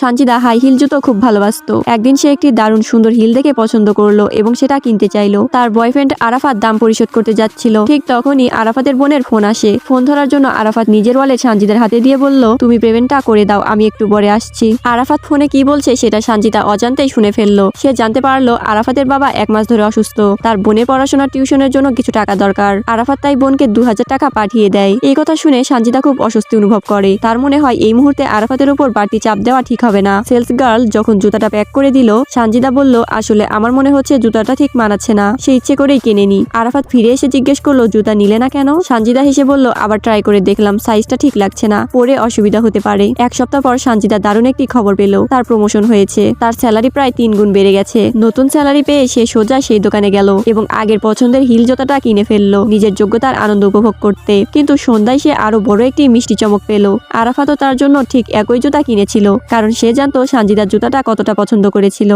Sanjida high heel জুতো খুব ভালোবাসতো। একদিন সে একটি দারুণ সুন্দর হিল দেখে পছন্দ করল এবং সেটা কিনতে চাইলো। তার বয়ফ্রেন্ড আরাফাত দাম পরিশোধ করতে যাচ্ছিল। ঠিক তখনই আরাফাতের বোনের ফোন আসে। ফোন ধরার জন্য আরাফাত নিজের ওয়ালেট সানজিদার হাতে দিয়ে বলল, তুমি পেমেন্টটা করে দাও, আমি একটু পরে আসছি। আরাফাত ফোনে কি বলছে সেটা সানজিদা অজান্তেই শুনে ফেলল। সে জানতে পারল আরাফাতের বাবা এক মাস ধরে অসুস্থ। তার বোনের পড়াশোনার টিউশনের জন্য কিছু টাকা দরকার। আরাফাত তাই বোনকে দু হাজার টাকা পাঠিয়ে দেয়। এই কথা শুনে সানজিদা খুব অস্বস্তি অনুভব করে। তার মনে হয় এই মুহূর্তে আরাফাতের উপর বাড়তি চাপ দেওয়া ঠিক হবে না। সেলস গার্ল যখন জুতাটা প্যাক করে দিল, সানজিদা বলল, আসলে আমার মনে হচ্ছে জুতাটা ঠিক মানাচ্ছে না। সে ইচ্ছে করেই কিনে নি। আরাফাত ফিরে এসে জিজ্ঞেস করল, জুতা নিলে না কেন? সানজিদা হেসে বলল, আবার ট্রাই করে দেখলাম সাইজটা ঠিক লাগছে না। পরে অসুবিধা হতে পারে। এক সপ্তাহ পর সানজিদা দারুণ একটি খবর পেল। তার প্রমোশন হয়েছে। তার স্যালারি প্রায় তিন গুণ বেড়ে গেছে। নতুন স্যালারি পেয়ে সে সোজা সেই দোকানে গেল এবং আগের পছন্দের হিল জোতাটা কিনে ফেলল, নিজের যোগ্যতার আনন্দ উপভোগ করতে। কিন্তু সন্ধ্যায় সে আরও বড় একটি মিষ্টি চমক পেল। আরাফাতও তার জন্য ঠিক একই জুতা কিনেছিল, কারণ সে জানতো সানজিদার জুতাটা কতটা পছন্দ করেছিল।